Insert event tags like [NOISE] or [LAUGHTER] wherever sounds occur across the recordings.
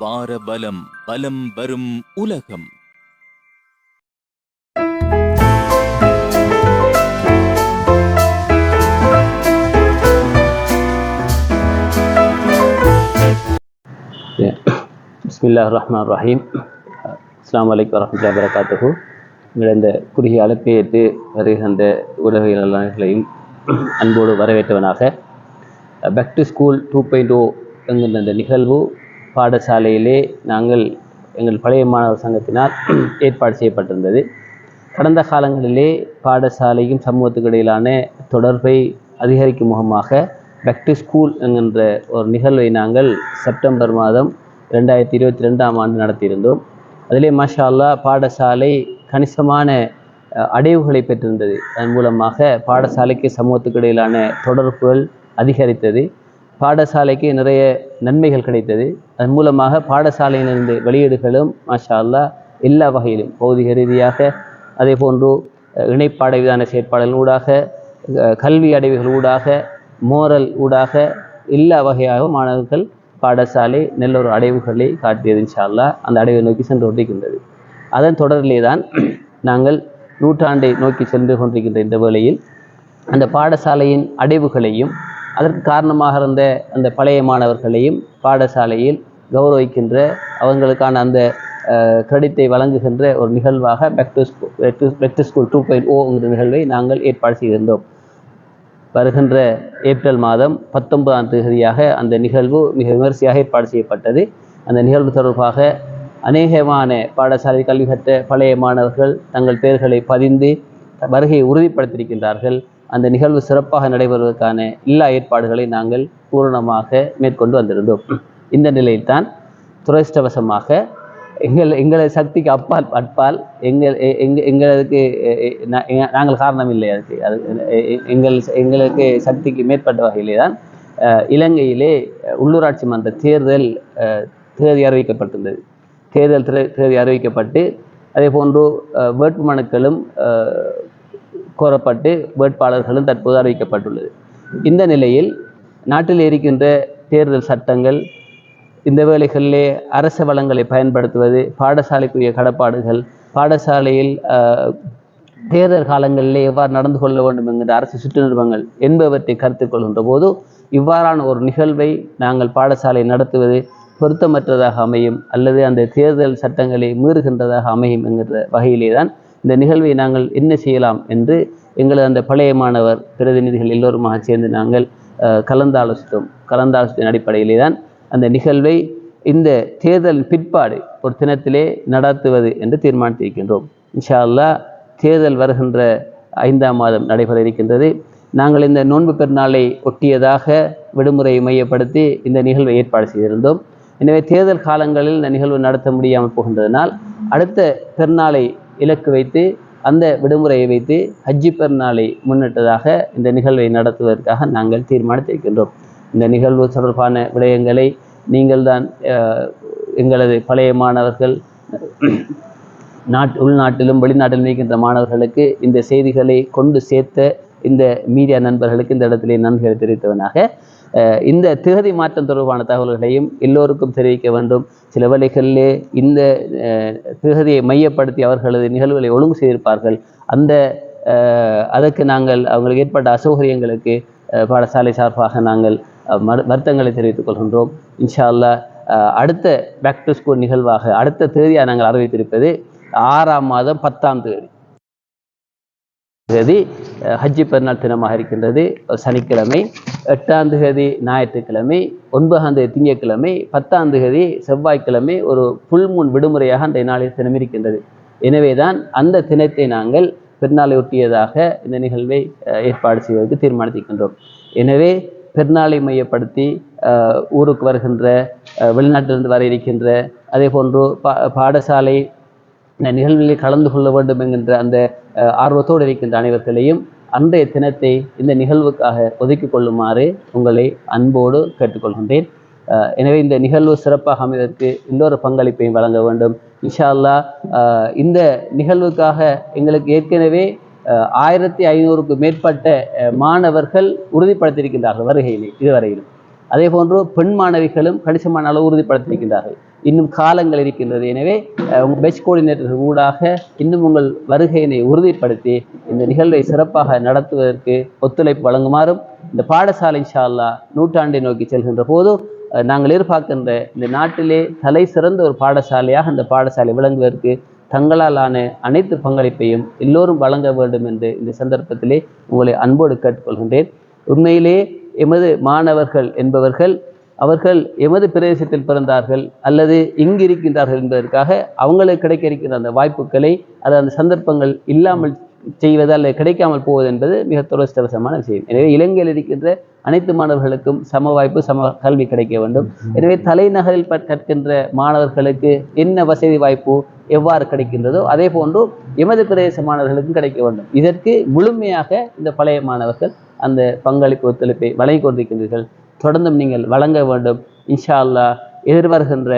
பாரபலம் பலம் வரும் உலகம். பிஸ்மில்லா ரஹ்மான் ரஹீம் அஸ்லாம் வலைக்கம் வரமத்துல்லா வரகாத்துகு எங்களை இந்த குறுகிய அழைப்பை ஏற்று வருகின்ற உலகியலாளர்களையும் அன்போடு வரவேற்றவனாக back to school two point O என்கின்ற அந்த நிகழ்வு பாடசாலையிலே நாங்கள் எங்கள் பழைய மாணவர் சங்கத்தினால் [CLEARS THROAT] ஏற்பாடு செய்யப்பட்டிருந்தது. கடந்த காலங்களிலே பாடசாலையும் சமூகத்துக்கு இடையிலான தொடர்பை அதிகரிக்கும் முகமாக பேக் டு ஸ்கூல் என்கின்ற ஒரு நிகழ்வை நாங்கள் செப்டம்பர் மாதம் ரெண்டாயிரத்தி இருபத்தி ரெண்டாம் ஆண்டு நடத்தியிருந்தோம். அதிலே மாஷா பாடசாலை கணிசமான அடைவுகளை பெற்றிருந்தது. அதன் மூலமாக பாடசாலைக்கு சமூகத்துக்கு இடையிலான தொடர்புகள் அதிகரித்தது. பாடசாலைக்கு நிறைய நன்மைகள் கிடைத்தது. அதன் மூலமாக பாடசாலையிலிருந்து வெளியீடுகளும் மாஷா அல்லாஹ் எல்லா வகையிலும் பௌதிக ரீதியாக அதே போன்று இணைப்பாடை விதான செயற்பாடுகள் ஊடாக கல்வி அடைவுகள் ஊடாக மோரல் ஊடாக எல்லா வகையாக மாணவர்கள் பாடசாலை நல்ல ஒரு அடைவுகளை காட்டியது இன்ஷால்லா அந்த அடைவை நோக்கி சென்று கொண்டிருக்கின்றது. அதன் தொடரிலே தான் நாங்கள் நூற்றாண்டை நோக்கி சென்று கொண்டிருக்கின்ற இந்த வேளையில் அந்த பாடசாலையின் அடைவுகளையும் அதற்கு காரணமாக இருந்த அந்த பழைய மாணவர்களையும் பாடசாலையில் கௌரவிக்கின்ற அவங்களுக்கான அந்த கிரெடிட்டை வழங்குகின்ற ஒரு நிகழ்வாக back to school back to school two point ஓங்கிற நிகழ்வை நாங்கள் ஏற்பாடு செய்திருந்தோம். வருகின்ற ஏப்ரல் மாதம் பத்தொன்பதாம் தேதியாக அந்த நிகழ்வு மிக விமரிசையாக ஏற்பாடு செய்யப்பட்டது. அந்த நிகழ்வு தொடர்பாக அநேகமான பாடசாலை கல்வி கற்ற பழைய மாணவர்கள் தங்கள் பெயர்களை பதிந்து வருகையை உறுதிப்படுத்தியிருக்கின்றார்கள். அந்த நிகழ்வு சிறப்பாக நடைபெறுவதற்கான எல்லா ஏற்பாடுகளை நாங்கள் பூரணமாக மேற்கொண்டு வந்திருந்தோம். இந்த நிலையில்தான் துரதிருஷ்டவசமாக எங்கள் எங்களது சக்திக்கு அப்பால் அட்பால் எங்கள் எங்க எங்களுக்கு நாங்கள் காரணம் இல்லை அதுக்கு. அது எங்கள் எங்களுக்கு சக்திக்கு மேற்பட்ட வகையிலே தான் இலங்கையிலே உள்ளூராட்சி மன்ற தேர்தல் தேதி அறிவிக்கப்பட்டிருந்தது. தேர்தல் தேதி அறிவிக்கப்பட்டு அதே போன்று வேட்புமனுக்களும் கோரப்பட்டு வேட்பாளர்களும் தற்போது அறிவிக்கப்பட்டுள்ளது. இந்த நிலையில் நாட்டில் இருக்கின்ற தேர்தல் சட்டங்கள் இந்த வேலைகளிலே அரச வளங்களை பயன்படுத்துவது பாடசாலைக்குரிய கடப்பாடுகள் பாடசாலையில் தேர்தல் காலங்களிலே எவ்வாறு நடந்து கொள்ள வேண்டும் என்கிற அரசு சுற்றுநிறுவங்கள் என்பவற்றை கருத்தில் கொள்கின்ற போது இவ்வாறான ஒரு நிகழ்வை நாங்கள் பாடசாலை நடத்துவது பொருத்தமற்றதாக அமையும் அல்லது அந்த தேர்தல் சட்டங்களை மீறுகின்றதாக அமையும் என்கிற வகையிலே தான் இந்த நிகழ்வை நாங்கள் என்ன செய்யலாம் என்று எங்களது அந்த பழைய மாணவர் பிரதிநிதிகள் எல்லோருமாக சேர்ந்து நாங்கள் கலந்தாலோசித்தோம். கலந்தாலோசித்தின் அடிப்படையிலே தான் அந்த நிகழ்வை இந்த தேர்தல் பிற்பாடு ஒரு தினத்திலே நடத்துவது என்று தீர்மானித்திருக்கின்றோம். இன்ஷா அல்லாஹ் தேர்தல் வருகின்ற ஐந்தாம் மாதம் நடைபெற இருக்கின்றது. நாங்கள் இந்த நோன்பு பெருநாளை ஒட்டியதாக விடுமுறையை மையப்படுத்தி இந்த நிகழ்வை ஏற்பாடு செய்திருந்தோம். எனவே தேர்தல் காலங்களில் இந்த நிகழ்வு நடத்த முடியாமல் போகின்றதனால் அடுத்த பெருநாளை இலக்கு வைத்து அந்த விடுமுறையை வைத்து ஹஜ்ஜி பெருநாளை முன்னிட்டதாக இந்த நிகழ்வை நடத்துவதற்காக நாங்கள் தீர்மானித்திருக்கின்றோம். இந்த நிகழ்வு தொடர்பான விடயங்களை நீங்கள்தான் எங்களது பழைய மாணவர்கள் நாட் உள்நாட்டிலும் வெளிநாட்டிலும் இருக்கின்ற மாணவர்களுக்கு இந்த செய்திகளை கொண்டு சேர்த்த இந்த மீடியா நண்பர்களுக்கு இந்த இடத்திலே நன்றிகளை தெரிவித்தவனாக இந்த திகதி மாற்றம் தொடர்பான தகவல்களையும் எல்லோருக்கும் தெரிவிக்க வேண்டும். சில வழிகளிலே இந்த திகதியை மையப்படுத்தி அவர்களது நிகழ்வுகளை ஒழுங்கு செய்திருப்பார்கள். அந்த அதற்கு நாங்கள் அவங்களுக்கு ஏற்பட்ட அசௌகரியங்களுக்கு பாடசாலை சார்பாக நாங்கள் வருத்தங்களை தெரிவித்துக் கொள்கின்றோம். இன்ஷா அடுத்த பேக் டு ஸ்கூல் நிகழ்வாக அடுத்த தேதியாக நாங்கள் அறிவித்திருப்பது ஆறாம் மாதம் பத்தாம் தேதி தேதி ஹஜ்ஜி பெருநாள் தினமாக இருக்கின்றது. சனிக்கிழமை எட்டாம் தேதி ஞாயிற்றுக்கிழமை ஒன்பதாம் தேதி திங்கட்கிழமை பத்தாம் தேதி செவ்வாய்க்கிழமை ஒரு புல்முன் விடுமுறையாக அந்த நாளில் தினம் இருக்கின்றது. எனவேதான் அந்த தினத்தை நாங்கள் பெருநாளை ஒட்டியதாக இந்த நிகழ்வை ஏற்பாடு செய்வதற்கு தீர்மானித்திருக்கின்றோம். எனவே பெருநாளை மையப்படுத்தி ஊருக்கு வருகின்ற வெளிநாட்டிலிருந்து வர இருக்கின்ற அதே போன்று பா பாடசாலை இந்த நிகழ்வில் கலந்து கொள்ள வேண்டும் என்கின்ற அந்த ஆர்வத்தோடு இருக்கின்ற அனைவர்களையும் அன்றைய தினத்தை இந்த நிகழ்வுக்காக ஒதுக்கி கொள்ளுமாறு உங்களை அன்போடு கேட்டுக்கொள்கின்றேன். எனவே இந்த நிகழ்வு சிறப்பாக அமைவதற்கு இன்னொரு பங்களிப்பையும் வழங்க வேண்டும். இன்ஷா அல்லாஹ் இந்த நிகழ்வுக்காக எங்களுக்கு ஏற்கனவே ஆயிரத்தி ஐநூறுக்கு மேற்பட்ட மாணவர்கள் உறுதிப்படுத்தியிருக்கின்றார்கள் வருகையிலே இதுவரையிலும். அதே போன்று பெண் மாணவிகளும் கணிசமான அளவு உறுதிப்படுத்தியிருக்கின்றார்கள். இன்னும் காலங்கள் இருக்கின்றது. எனவே உங்கள் பெச் கோஆர்டினேட்டர் ஊடாக இன்னும் உங்கள் வருகையினை உறுதிப்படுத்தி இந்த நிகழ்வை சிறப்பாக நடத்துவதற்கு ஒத்துழைப்பு வழங்குமாறும் இந்த பாடசாலை ஷால்லா நூற்றாண்டை நோக்கி செல்கின்ற போது நாங்கள் எதிர்பார்க்கின்ற இந்த நாட்டிலே தலை சிறந்த ஒரு பாடசாலையாக அந்த பாடசாலை விளங்குவதற்கு தங்களாலான அனைத்து பங்களிப்பையும் எல்லோரும் வழங்க வேண்டும் என்று இந்த சந்தர்ப்பத்திலே உங்களை அன்போடு கேட்டுக்கொள்கின்றேன். உண்மையிலே எமது மாணவர்கள் என்பவர்கள் அவர்கள் எமது பிரதேசத்தில் பிறந்தார்கள் அல்லது இங்கு இருக்கின்றார்கள் என்பதற்காக அவங்களுக்கு கிடைக்க இருக்கின்ற அந்த வாய்ப்புகளை அது அந்த சந்தர்ப்பங்கள் இல்லாமல் செய்வது அல்லது கிடைக்காமல் போவது என்பது மிக துரஸ்தவசமான விஷயம். எனவே இலங்கையில் இருக்கின்ற அனைத்து மாணவர்களுக்கும் சம வாய்ப்பு சம கல்வி கிடைக்க வேண்டும். எனவே தலைநகரில் கற்கின்ற மாணவர்களுக்கு என்ன வசதி வாய்ப்பு எவ்வாறு கிடைக்கின்றதோ அதே போன்று எமது பிரதேச மாணவர்களுக்கும் கிடைக்க வேண்டும். இதற்கு முழுமையாக இந்த பழைய மாணவர்கள் அந்த பங்களிப்பு ஒத்துழைப்பை வழங்கி கொண்டிருக்கின்றீர்கள். தொடர்ந்தும் நீங்கள் வழங்க வேண்டும். இன்ஷா அல்லாஹ் எதிர்வருகின்ற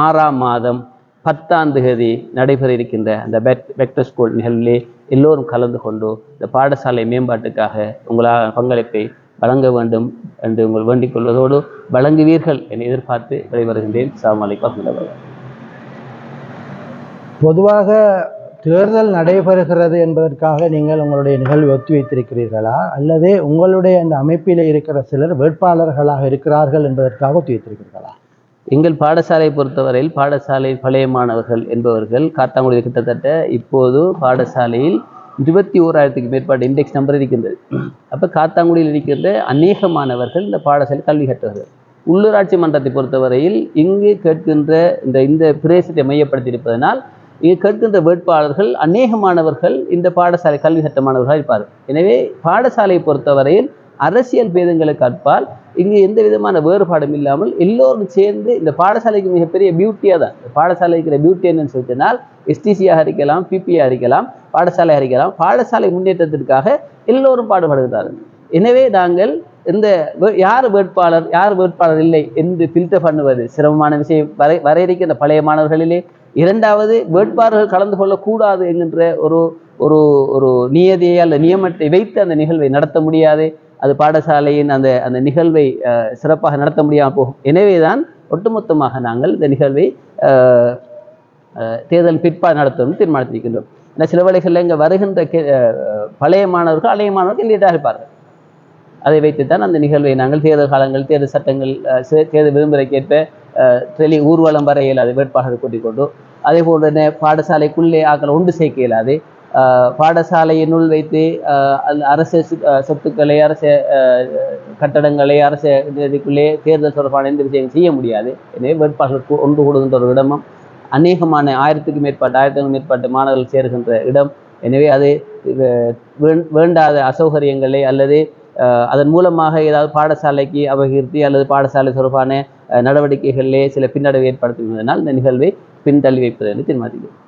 ஆறாம் மாதம் பத்தாம் தேதி நடைபெற இருக்கின்ற அந்த பெட் பெக்டர் ஸ்கூல் நிகழ்விலே எல்லோரும் கலந்து கொண்டு இந்த பாடசாலை மேம்பாட்டுக்காக உங்களால் பங்களிப்பை வழங்க வேண்டும் என்று உங்கள் வேண்டிக் கொள்வதோடு வழங்குவீர்கள் என எதிர்பார்த்து விடைபெறுகின்றேன். சாமலை அலைக்கும் பொதுவாக தேர்தல் நடைபெறுகிறது என்பதற்காக நீங்கள் உங்களுடைய நிகழ்வை ஒத்தி வைத்திருக்கிறீர்களா? அல்லது உங்களுடைய அந்த அமைப்பில் இருக்கிற சிலர் வேட்பாளர்களாக இருக்கிறார்கள் என்பதற்காக ஒத்தி வைத்திருக்கிறீர்களா? எங்கள் பாடசாலை பொறுத்தவரையில் பாடசாலை பழைய மாணவர்கள் என்பவர்கள் காத்தாங்குடியில் கிட்டத்தட்ட இப்போது பாடசாலையில் இருபத்தி ஓராயிரத்துக்கு மேற்பட்ட இண்டெக்ஸ் நம்பர் இருக்கின்றது. அப்போ காத்தாங்குடியில் இருக்கின்ற அநேக மாணவர்கள் இந்த பாடசாலை கல்வி கற்றவர்கள். உள்ளூராட்சி மன்றத்தை பொறுத்தவரையில் இங்கு கேட்கின்ற இந்த இந்த பிரதேசத்தை மையப்படுத்தி இருப்பதனால் இங்கே கேட்கின்ற வேட்பாளர்கள் அநேக மாணவர்கள் இந்த பாடசாலை கல்வி சட்டமானவர்களாக மாணவர்களாக இருப்பார்கள். எனவே பாடசாலையை பொறுத்தவரையில் அரசியல் பேதங்களுக்கு அற்பால் இங்கு எந்த விதமான வேறுபாடும் இல்லாமல் எல்லோரும் சேர்ந்து இந்த பாடசாலைக்கு மிகப்பெரிய பியூட்டியாக தான். பாடசாலை இருக்கிற பியூட்டி என்னன்னு சொல்லிட்டுனால் எஸ்டிசியாக இருக்கலாம் பிபியாக இருக்கலாம் பாடசாலையாக இருக்கலாம் பாடசாலை முன்னேற்றத்திற்காக எல்லோரும் பாடுபடுகிறார்கள். எனவே நாங்கள் இந்த யார் வேட்பாளர் யார் வேட்பாளர் இல்லை என்று ஃபில்டர் பண்ணுவது சிரமமான விஷயம். வரை வரையறுக்கின்ற பழைய மாணவர்களிலே இரண்டாவது வேட்பாளர்கள் கலந்து கொள்ளக்கூடாது என்கின்ற ஒரு ஒரு ஒரு நியதியை அல்ல நியமத்தை வைத்து அந்த நிகழ்வை நடத்த முடியாது. அது பாடசாலையின் அந்த அந்த நிகழ்வை சிறப்பாக நடத்த முடியாமல் போகும். எனவே தான் ஒட்டுமொத்தமாக நாங்கள் இந்த நிகழ்வை தேர்தல் பிற்பாடு நடத்தவும் தீர்மானித்திருக்கின்றோம். ஏன்னா சில வேளைகளில் இங்கே வருகின்ற கே- பழைய மாணவர்கள் பழைய மாணவர்கள் லேட்டாக இருப்பார்கள். அதை வைத்துத்தான் அந்த நிகழ்வை நாங்கள் தேர்தல் காலங்கள் தேர்தல் சட்டங்கள் சே- தேர்தல் விதிமுறைக்கேற்ப டெலி ஊர்வலம் வர இயலாது வேட்பாளர்கள் கூட்டிக் கொண்டு. அதே போன்று பாடசாலைக்குள்ளே ஆக்களை ஒன்று சேர்க்க இயலாது. பாடசாலையினுள் வைத்து அந்த அரசு சொத்துக்களை அரசு கட்டடங்களை அரசு இதுக்குள்ளே தேர்தல் தொடர்பான எந்த விஷயம் செய்ய முடியாது. எனவே வேட்பாளர்கள் ஒன்று கூடுகின்ற ஒரு இடமும் அநேகமான ஆயிரத்துக்கு மேற்பட்ட ஆயிரத்துக்கும் மேற்பட்ட மாணவர்கள் சேருகின்ற இடம். எனவே அது வேண்டாத அசௌகரியங்களை அல்லது அதன் மூலமாக ஏதாவது பாடசாலைக்கு அபகீர்த்தி அல்லது பாடசாலை தொடர்பான அஹ், நடவடிக்கைகளிலே சில பின்னடைவு ஏற்படுத்துவதனால் இந்த நிகழ்வை பின்தள்ளி வைப்பது என்று தீர்மானிக்கிறோம்